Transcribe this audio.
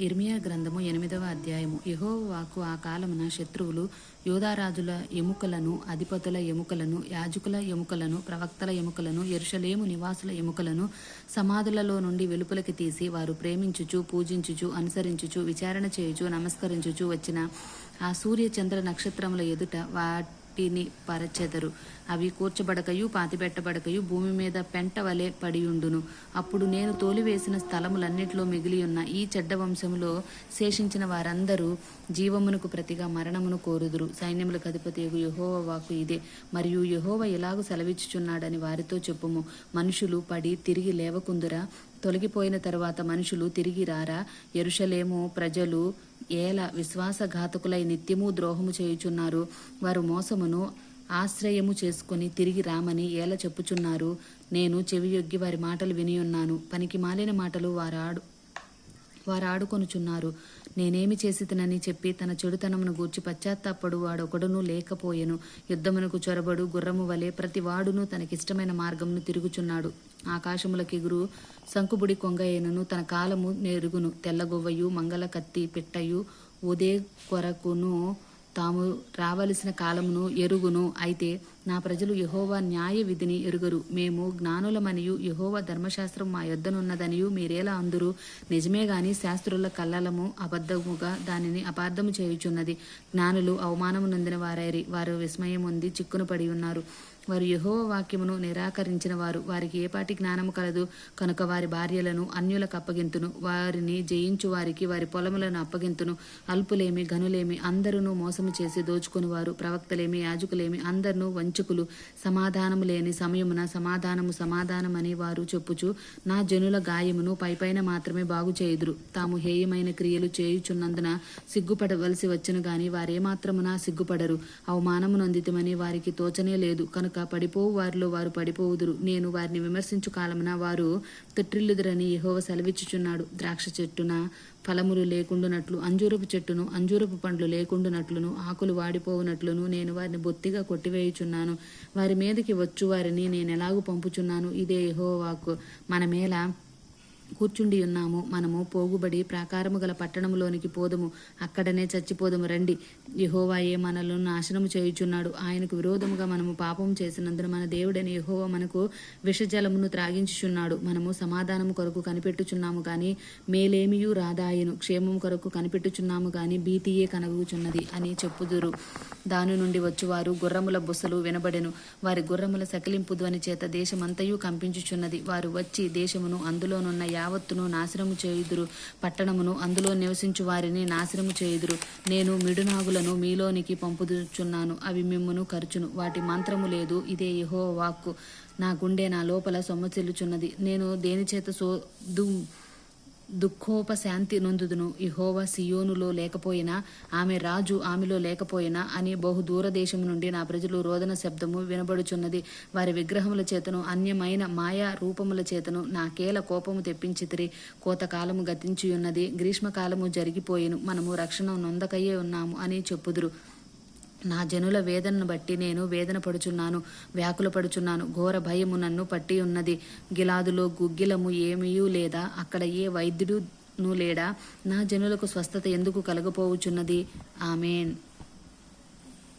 ఇర్మియా గ్రంథము ఎనిమిదవ అధ్యాయము. యహో వాకు ఆ కాలమున శత్రువులు యోధారాజుల ఎముకలను అధిపతుల ఎముకలను యాజకుల ఎముకలను ప్రవక్తల ఎముకలను ఎరుషలేము నివాసుల ఎముకలను సమాధులలో నుండి వెలుపలికి తీసి వారు ప్రేమించుచు పూజించుచు అనుసరించుచు విచారణ చేయుచు నమస్కరించుచు వచ్చిన ఆ సూర్య చంద్ర నక్షత్రముల ఎదుట వాటిని పరచెదరు. అవి కూర్చబడకయు పాతిపెట్టబడకయు భూమి మీద పెంట వలె పడియుండును. అప్పుడు నేను తోలివేసిన స్థలములన్నిటిలో మిగిలి ఉన్న ఈ చెడ్డ వంశములో శేషించిన వారందరూ జీవమునకు ప్రతిగా మరణమును కోరుదురు. సైన్యములకు అధిపతి యహోవ వాకు ఇదే. మరియు యహోవ ఎలాగూ సెలవిచ్చుచున్నాడని వారితో చెప్పుము. మనుషులు పడి తిరిగి లేవకుందురా తొలగిపోయిన తర్వాత మనుషులు తిరిగి రారా? ఎరుషలేము ప్రజలు ఏల విశ్వాసఘాతకులై నిత్యము ద్రోహము చేయుచున్నారు. వారు మోసమును ఆశ్రయము చేసుకుని తిరిగి రామని ఏల చెప్పుచున్నారు. నేను చెవియొగ్గి వారి మాటలు వినియున్నాను. పనికి మాలిన మాటలు వారాడు వారు ఆడుకొనుచున్నారు నేనేమి చేసితనని చెప్పి తన చెడుతనమును గూర్చి పశ్చాత్తాపడు వాడొకడును లేకపోయెను. యుద్ధమునకు చొరబడు గుర్రము వలె ప్రతి వాడును తనకిష్టమైన మార్గమును తిరుగుచున్నాడు. ఆకాశములకెగురు శంకుబుడి కొంగయ్యను తన కాలము నెరుగును. తెల్లగొవ్వయు మంగళ కత్తి పిట్టయు ఉదే కొరకును తాము రావలసిన కాలమును ఎరుగును. అయితే నా ప్రజలు యహోవా న్యాయ విధిని ఎరుగరు. మేము జ్ఞానులమనియు యహోవా ధర్మశాస్త్రం మా యొద్దనున్నదనియు మీరేలా అందురు? నిజమే గాని శాస్త్రుల కల్లలము అబద్ధముగా దానిని అపార్థము చేయుచున్నది. జ్ఞానులు అవమానము నొందిన వారైరి వారు విస్మయం ఉంది చిక్కును పడి ఉన్నారు. వారు యహోవ వాక్యమును నిరాకరించిన వారు వారికి ఏపాటి జ్ఞానము కలదు. కనుక వారి భార్యలను అన్యులకు అప్పగింతును. వారిని జయించు వారికి వారి పొలములను అప్పగింతును. అల్పులేమి గనులేమి అందరూ మోసము చేసి దోచుకుని వారు ప్రవక్తలేమి యాజకులేమి అందరూ యాచకులు సమాధానము లేని సమయమున సమాధానము సమాధానమని వారు చెప్పుచు నా జనుల గాయమును పైపైన మాత్రమే బాగు చేయుదురు. తాము హేయమైన క్రియలు చేయుచున్నందున సిగ్గుపడవలసి వచ్చును గాని వారేమాత్రమున సిగ్గుపడరు. అవమానము నొందితమని వారికి తోచనే లేదు. కనుక పడిపోవు వారిలో వారు పడిపోవుదురు. నేను వారిని విమర్శించు కాలమున వారు తొట్టిల్లుదురని యహోవ సెలవిచ్చుచున్నాడు. ద్రాక్ష చెట్టున ఫలములు లేకుండునట్లు అంజూరపు చెట్టును అంజూరపు పండ్లు లేకుండునట్లును ఆకులు వాడిపోవునట్లును నేను వారిని బొత్తిగా కొట్టివేయుచున్నాను. వారి మీదకి వచ్చు వారిని నేను ఎలాగూ పంపుచున్నాను? ఇదే యెహోవా మన మనమేలా కూర్చుండి ఉన్నాము. మనము పోగుబడి ప్రాకారము గల పట్టణములోనికి పోదుము. అక్కడనే చచ్చిపోదుము. రండి. యహోవాయే మనలను నాశనము చేయుచున్నాడు. ఆయనకు విరోధముగా మనము పాపం చేసినందున మన దేవుడని యహోవా మనకు విషజలమును త్రాగించుచున్నాడు. మనము సమాధానము కొరకు కనిపెట్టుచున్నాము గాని మేలేమియు రాదాయను. క్షేమం కొరకు కనిపెట్టుచున్నాము గాని భీతియే కనగుచున్నది అని చెప్పుదురు. దాని నుండి వచ్చువారు గుర్రముల బుసలు వినబడెను. వారి గుర్రముల సకిలింపు ధ్వని చేత దేశమంతయు కంపించుచున్నది. వారు వచ్చి దేశమును అందులోనున్న యావత్తును నాశనము చేయుదురు. పట్టణమును అందులో నివసించు వారిని నాశనము చేయుదురు. నేను మిడునాగులను మీలోనికి పంపుదుచున్నాను. అవి మిమ్మును ఖర్చును వాటి మంత్రము లేదు. ఇదే యహో వాక్కు. నా గుండె నా లోపల సొమ్మసిల్లుచున్నది నేను దేనిచేత సో దు దుఃఖోపశాంతి నొందుదును. ఇహోవ సియోనులో లేకపోయినా ఆమె రాజు ఆమెలో లేకపోయినా అని బహు దూరదేశం నుండి నా ప్రజలు రోదన శబ్దము వినబడుచున్నది. వారి విగ్రహముల చేతను అన్యమైన మాయా రూపముల చేతను నాకేల కోపము తెప్పించితిరి. కోతకాలము గతించియున్నది గ్రీష్మకాలము జరిగిపోయేను మనము రక్షణ నొందకయ్యే ఉన్నాము అని చెప్పుదురు. నా జనుల వేదనను బట్టి నేను వేదన పడుచున్నాను వ్యాకుల పడుచున్నాను ఘోర భయము నన్ను పట్టి ఉన్నది. గిలాదులో గుగ్గిలము ఏమీయూ లేదా? అక్కడ ఏ వైద్యుడును లేడా? నా జనులకు స్వస్థత ఎందుకు కలగపోవుచున్నది? ఆమెన్.